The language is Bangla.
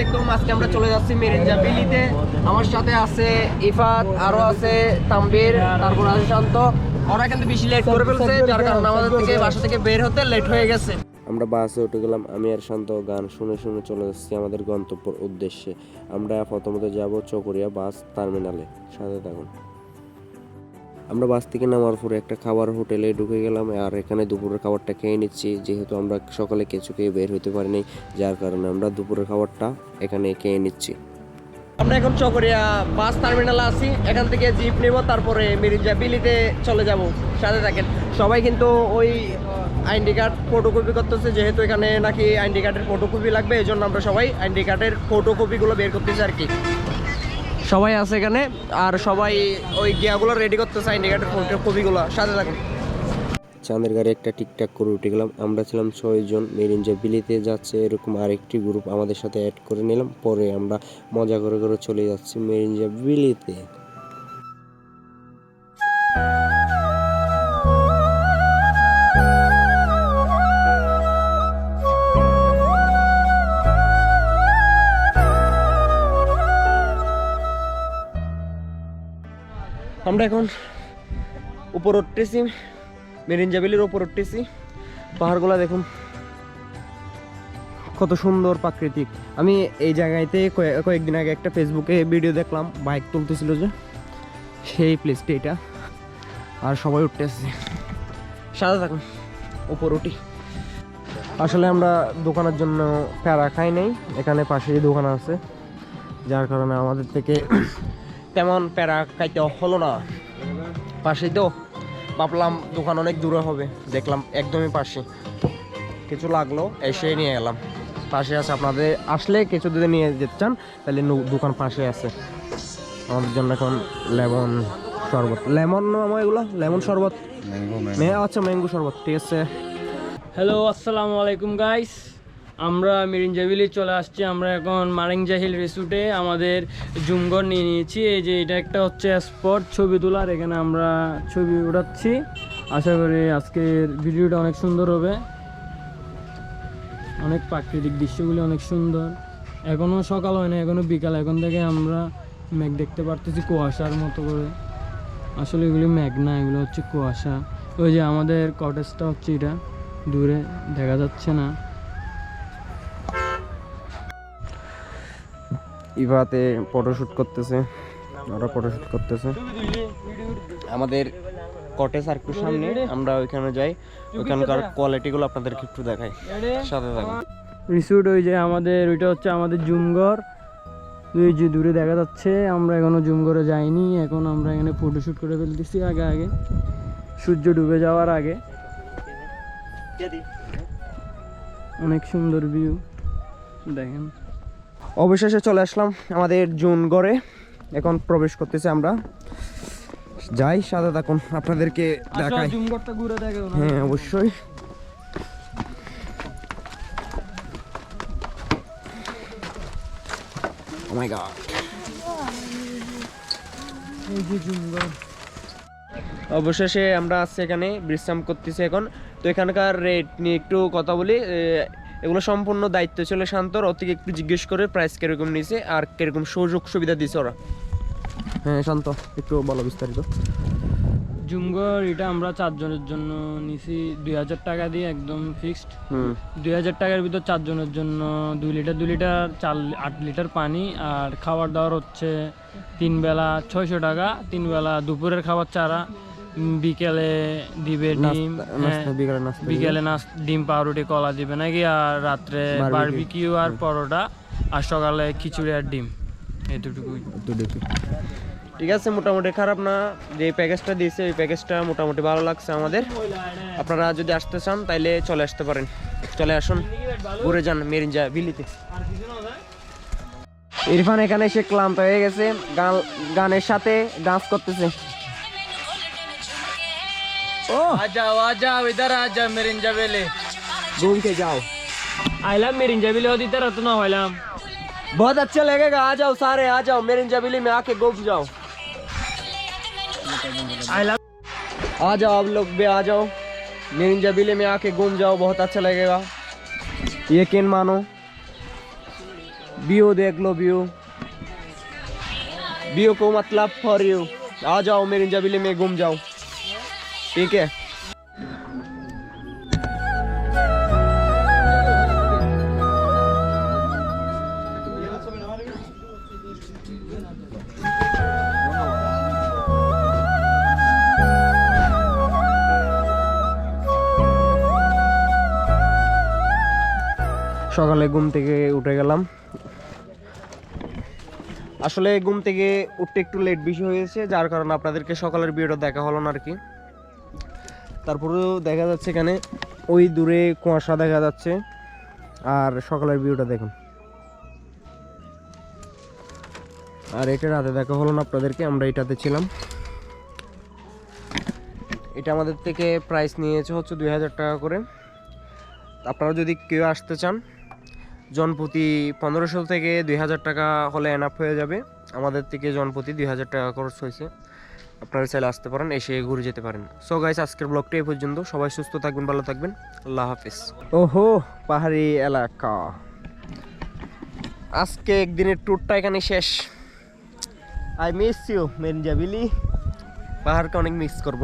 আলাইকুম আজকে আমরা চলে যাচ্ছি মেরিনজা বিলিতে আমার সাথে আছে ইফাত আরও আছে তাম্বির তারপর আছে শান্ত। ওরা কিন্তু বেশি লেট করে ফেলছে যার কারণে আমাদের থেকে বাসা থেকে বের হতে লেট হয়ে গেছে। আমরা বাসে উঠে গেলাম আমি আর শান্ত গান শুনে শুনে চলে যাচ্ছি আমাদের গন্তব্যের উদ্দেশ্যে। আমরা প্রথমত যাব চকরিয়া বাস টার্মিনালে সাথে থাকুন। আমরা বাস থেকে নামার পরে একটা খাবার হোটেলে ঢুকে গেলাম, আর এখানে দুপুরের খাবারটা খেয়ে নিচ্ছি। যেহেতু আমরা সকালে কিছু খেয়ে বের হতে পারিনি যার কারণে আমরা দুপুরের খাবারটা এখানে খেয়ে নিচ্ছি। আমরা এখন চকরিয়া বাস টার্মিনালে আছি, এখান থেকে জিপ নেব, তারপরে মিরিঞ্জা বিলিতে চলে যাব। সাথে থাকেন। সবাই কিন্তু ওই আইডি কার্ড ফটোকপি করতেছে, যেহেতু এখানে নাকি আইডি কার্ডের ফটোকপি লাগবে এই জন্য আমরা সবাই আইডি কার্ডের ফটোকপিগুলো বের করতেছি আর কি। সবাই আছে এখানে, আর সবাই ওই গিয়াগুলো রেডি করতে চাই কার্ডের ফটোকপিগুলো সাথে থাকেন। চাঁদের গাড়ি একটা ঠিকঠাক করে উঠে গেলাম। আমরা ছিলাম ছয়জন মেরিনজা বিলিতে যাচ্ছে, এরকম আরেকটি গ্রুপ আমাদের সাথে অ্যাড করে নিলাম। পরে আমরা মজা করে করে চলে যাচ্ছি মেরিনজা বিলিতে। আমরা এখন উপর উঠতেছি। মেরিনজাবিলির উপর উঠতেছি। পাহাড়গুলো দেখুন। কত সুন্দর প্রাকৃতিক। আমি এই জায়গাতে কয়ে- কয়েকদিন আগে একটা ফেসবুকে ভিডিও দেখলাম। বাইক তুলতেছিল যে। সেই প্লেসটি এটা। আর সবাই উঠতেছে। সাদা থাকুন। উপর উঠি। আসলে আমরা দোকানের জন্য প্যারা খাই নাই। এখানে পাশেই দোকান আছে। যার কারণে আমাদের থেকে তেমন প্যারা খাইতে হলো না। পাশেই তো ভাবলাম দোকান অনেক দূরে হবে। দেখলাম একদমই পাশে। কিছু লাগল এসে নিয়ে এলাম পাশে আছে আপনাদের আসলে কিছু যদি নিয়ে যেতে চান তাহলে দোকান পাশে আছে। আমাদের জন্য এখন লেমন শরবত। লেমন নাম এগুলো? লেমন শরবত? আচ্ছা ম্যাঙ্গো শরবত ঠিক আছে। হ্যালো আসসালামু আলাইকুম গাইস আমরা মিরিঞ্জাবিলি চলে আসছি, আমরা এখন মারিংজা হিল রিসুটে আমাদের জুমগড় নিয়ে নিয়েছি। এই যে এটা একটা হচ্ছে স্পট ছবি তোলার, এখানে আমরা ছবি উঠাচ্ছি। আশা করি আজকের ভিডিওটা অনেক সুন্দর হবে। অনেক প্রাকৃতিক দৃশ্যগুলি অনেক সুন্দর। এখনও সকাল হয় না এখনও বিকাল। এখন থেকে আমরা মেঘ দেখতে পারতেছি কুয়াশার মতো করে। আসলে এগুলি মেঘ না, এগুলো হচ্ছে কুয়াশা। ওই যে আমাদের কটেজটা হচ্ছে এটা। দূরে দেখা যাচ্ছে না। ইভাতে ফটোশুট করতেছে, ওরা ফটোশুট করতেছে। আমাদের কটেজ আর একটু সামনে, আমরা ওইখানে যাই, ওইখানকার কোয়ালিটিগুলো আপনাদেরকে একটু দেখাই। সাথে থাকুন। রিসুট ওই যে আমাদের, ওইটা হচ্ছে আমাদের জুমঘর। ওই যে দূরে দেখা যাচ্ছে, আমরা এখনও জুমঘরে যাইনি, এখন আমরা এখানে ফটোশুট করে ফেলতেছি আগে আগে। সূর্য ডুবে যাওয়ার আগে। অনেক সুন্দর ভিউ দেখেন। অবশেষে চলে আসলাম আমাদের জুন গড়ে। এখন প্রবেশ করতেছি আমরা। যাই সাদা থাকুন আপনাদেরকে দেখাই। হ্যাঁ অবশ্যই। Oh my god. অবশেষে আমরা আছি এখানে বিশ্রাম করতেছি এখন। তো এখানকার রেট নিয়ে একটু কথা বলি। এগুলো সম্পূর্ণ দায়িত্ব ছিল শান্তর থেকে একটু জিজ্ঞেস করে প্রাইস কীরকম নিছে আর কীরকম সুযোগ সুবিধা দিছে ওরা। হ্যাঁ শান্ত একটু বলো বিস্তারিত। জুমঘর এটা আমরা চারজনের জন্য নিছি। দুই হাজার টাকা দিয়ে একদম ফিক্সড হুম। দুই হাজার টাকার ভিতর চারজনের জন্য দুই লিটার দুই লিটার চার আট লিটার পানি। আর খাবার দাবার হচ্ছে তিন বেলা ছয়শো টাকা তিন বেলা দুপুরের খাবার চারা। বিকেলে দিবে ডিম নাস্তা হ্যাঁ, নাস্তা বিকালে নাস্তা বিকেলে নাস ডিম পাউরুটি কলা দিবে নাকি? আর রাত্রে বারবিকিউ। আর পরোটা আর সকালে খিচুড়ি আর ডিম। এতটুকুই। ঠিক আছে মোটামুটি খারাপ না। যে প্যাকেজটা দিয়েছে ওই প্যাকেজটা মোটামুটি ভালো লাগছে আমাদের। আপনারা যদি আসতে চান তাইলে চলে আসতে পারেন। চলে আসুন। ঘুরে যান মেরিঞ্জা বিলিতে। ইরফান এখানে এসে ক্লান্ত হয়ে গেছে। গান গানের সাথে ডান্স করতেছে। Oh. ओ आ जाओ आ जाओ इधर आ जाओ मेरी इंजाबेले। घूम के जाओ। आयलाम मेरे इंजाबेले और इधर रतना आयलाम बहुत अच्छा लगेगा आ जाओ सारे आ जाओ मेरी इंजाबेले में आके घूम जाओ। आयलाम आ जाओ आप लोग भी आ जाओ। मेरी इंजाबेले में आके घूम जाओ बहुत अच्छा लगेगा। यकीन मानो? व्यू देख लो व्यू व्यू को मतलब फॉर यू आ जाओ मेरी जबीले में घूम जाओ। ठीक है সকালে ঘুম থেকে উঠে গেলাম আসলে ঘুম থেকে উঠতে একটু লেট বেশি হয়েছে যার কারণে আপনাদেরকে সকালের ভিডিওটা দেখা হলো না আর কি তারপরেও দেখা যাচ্ছে এখানে ওই দূরে কুয়াশা দেখা যাচ্ছে। আর সকালের ভিউটা দেখুন। আর এটা রাতে দেখা হলো না আপনাদেরকে, আমরা এটাতে ছিলাম। এটা আমাদের থেকে প্রাইস নিয়েছে হচ্ছে দুই হাজার টাকা করে। আপনারা যদি কেউ আসতে চান, জনপ্রতি পনেরোশো থেকে দুই হাজার টাকা হলে এনাফ হয়ে যাবে। আমাদের থেকে জনপ্রতি দুই হাজার টাকা খরচ হয়েছে। আপনারা চাইলে আসতে পারেন, এসে ঘুরে যেতে পারেন। সো গাইস আজকের ব্লগটা এই পর্যন্ত। সবাই সুস্থ থাকবেন, ভালো থাকবেন। আল্লাহ হাফিজ। ওহো, পাহাড়ি এলাকা। আজকে একদিনের ট্যুরটা এখানে শেষ। আই মিস ইউ মেনজাবিলি পাহাড়কে অনেক মিস করব।